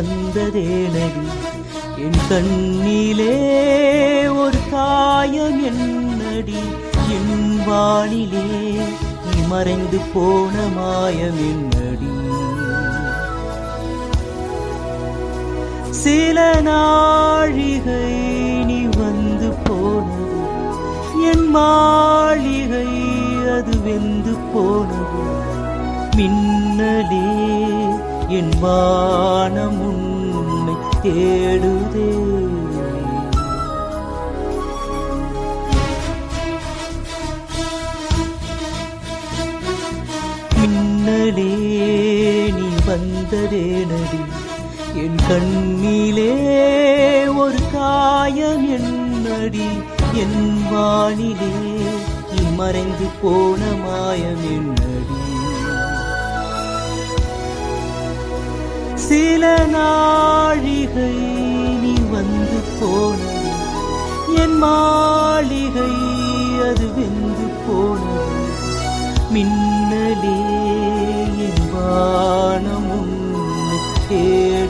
வந்ததேனடி என் கண்ணிலே ஒரு காயம் என்னடி. என் வானிலே நீ மறைந்து போன மாயம் என்னடி. சில நாழிகை நீ வந்து போனது. என் மாளிகை அது வெந்து போனது. மின்னலே என் வானம் உன்னை தேடுதே. மின்னலே நீ வந்ததே நடி என் கண்ணிலே ஒரு காயம் என்னடி. என் வானிலே மறைந்து போன மாயம் என்ன சில நாழிகை நீ வந்து போனது. என் மாளிகை அது வெந்து போனது. மின்னலே என் வானம் உன்னை தேடுதே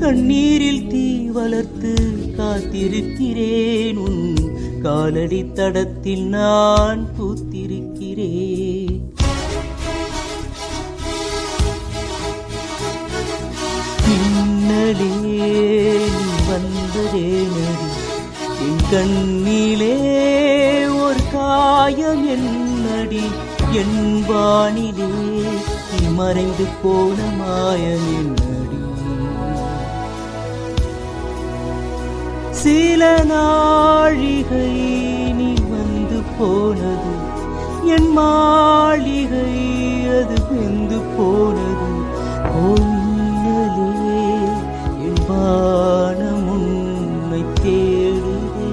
கண்ணீரில் தீ வளர்த்து காத்திருக்கிறேன். உன் காலடி தடத்தில் நான் பூத்திருக்கிறேன். மின்னலே நீ என் கண்ணிலே ஒரு காயம் என்னடி. என் வானிலே மறைந்து போன மாயம். என்னடி சில நாழிகை நீ வந்து போனது என் மாளிகை அது வெந்து போனது. பொன்னலே என் வானம் உன்னை தேடுதே.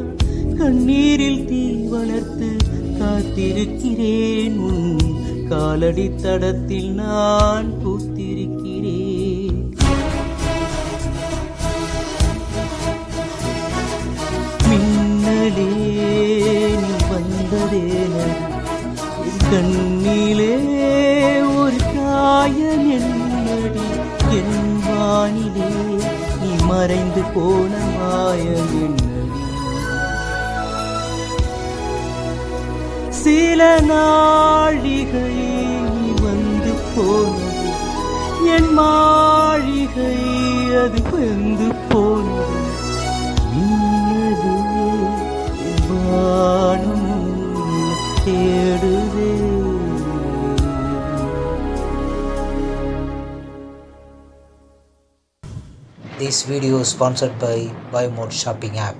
கண்ணீரில் தீ வளர்த்து காத்திருக்கிறேன். உன் காலடி தடத்தில் நான் பூத்திருக்கிறேன். மின்னலே நீ வந்ததேன கண்ணிலே ஒரு காயம் என்னடி. என் வானிலே நீ மறைந்து போன மாயம் என்னடி. சில நாழிகை வந்து போனது. என் மாளிகை அது வந்து போனது. மின்னலே என் This video is sponsored by Buy More Shopping app.